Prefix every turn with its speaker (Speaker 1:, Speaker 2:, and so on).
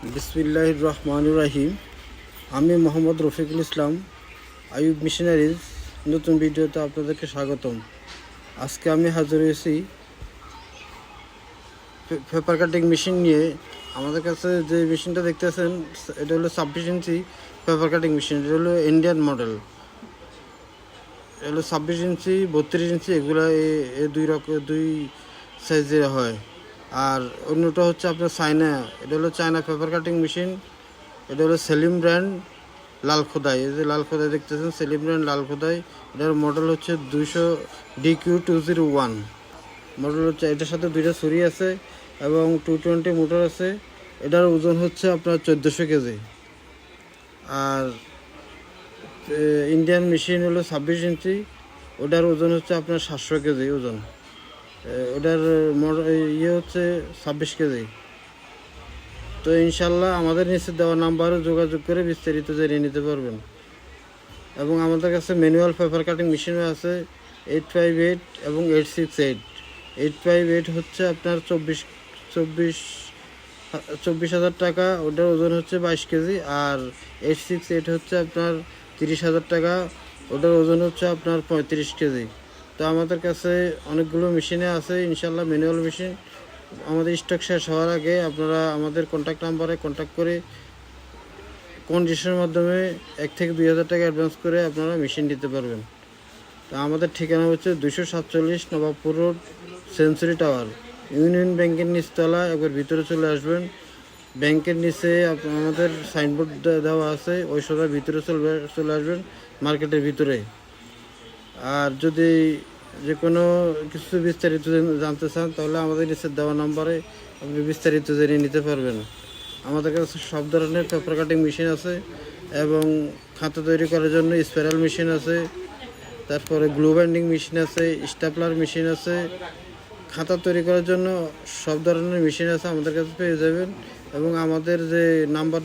Speaker 1: বিসমিল্লাহ রহমান রাহিম। আমি মোহাম্মদ রফিকুল ইসলাম আয়ুব মিশনারিজ, নতুন ভিডিওতে আপনাদেরকে স্বাগতম। আজকে আমি হাজির হয়েছি পেপার কাটিং মেশিন নিয়ে। আমাদের কাছে যে মেশিনটা দেখতেছেন এটা হলো ছাব্বিশ ইঞ্চি পেপার কাটিং মেশিন এটা হলো ইন্ডিয়ান মডেল হলো ছাব্বিশ ইঞ্চি, বত্রিশ ইঞ্চি, এগুলো দুই রকম দুই সাইজের হয়। আর অন্যটা হচ্ছে আপনার চায়না এটা হলো চায়না পেপার কাটিং মেশিন এটা হলো সেলিম ব্র্যান্ড লাল খোদাই। এই যে লাল খোদাই দেখতেছেন, সেলিম ব্র্যান্ড লাল খোদাই। এটার মডেল হচ্ছে দুইশো D Q two zero one model হচ্ছে, এটার সাথে দুইটা ছুরি আছে এবং টু টোয়েন্টি মোটর আছে। এটার ওজন হচ্ছে আপনার চোদ্দোশো কেজি। আর ইন্ডিয়ান মেশিন হলো ছাব্বিশ ইঞ্চি। ওটার ওজন হচ্ছে আপনার সাতশো কেজি ওজন। ওটার ইয়ে হচ্ছে ছাব্বিশ কেজি। তো ইনশাল্লাহ আমাদের নিচে দেওয়া নাম্বারে যোগাযোগ করে বিস্তারিত জেনে নিতে পারবেন। এবং আমাদের কাছে ম্যানুয়াল পেপার কাটিং মেশিনও আছে, এইট ফাইভ এইট এবং eight six eight. Eight five eight হচ্ছে আপনার চব্বিশ চব্বিশ চব্বিশ হাজার টাকা, ওটার ওজন হচ্ছে বাইশ কেজি। আর এইট সিক্স এইট হচ্ছে আপনার তিরিশ হাজার টাকা, ওটার ওজন হচ্ছে আপনার পঁয়ত্রিশ কেজি। তো আমাদের কাছে অনেকগুলো মেশিনে আছে ইনশাল্লাহ ম্যানুয়াল মেশিন। আমাদের স্টক শেষ হওয়ার আগে আপনারা আমাদের কন্ট্যাক্ট নাম্বারে কন্ট্যাক্ট করে কোন কন্ডিশনের মাধ্যমে এক থেকে দুই হাজার টাকা অ্যাডভান্স করে আপনারা মেশিন দিতে পারবেন। তো আমাদের ঠিকানা হচ্ছে দুশো সাতচল্লিশ Nawabpur road, century tower. Union ব্যাংকের নিচতলা, একবার ভিতরে চলে আসবেন। ব্যাংকের নিচে আমাদের সাইনবোর্ড দেওয়া আছে ওই সোজা ভিতরে চলবে চলে আসবেন, মার্কেটের ভিতরে। আর যদি যে কোনো কিছু বিস্তারিত জানতে চান, তাহলে আমাদের নিচে দেওয়া নাম্বারে আপনি বিস্তারিত জেনে নিতে পারবেন। আমাদের কাছে সব ধরনের পেপার কাটিং মেশিন আছে এবং খাতা তৈরি করার জন্য স্পাইরাল মেশিন আছে, তারপরে গ্লু বাইন্ডিং মেশিন আছে, স্টাপলার মেশিন আছে। খাতা তৈরি করার জন্য সব ধরনের মেশিন আছে আমাদের কাছে পেয়ে যাবেন এবং আমাদের যে নাম্বার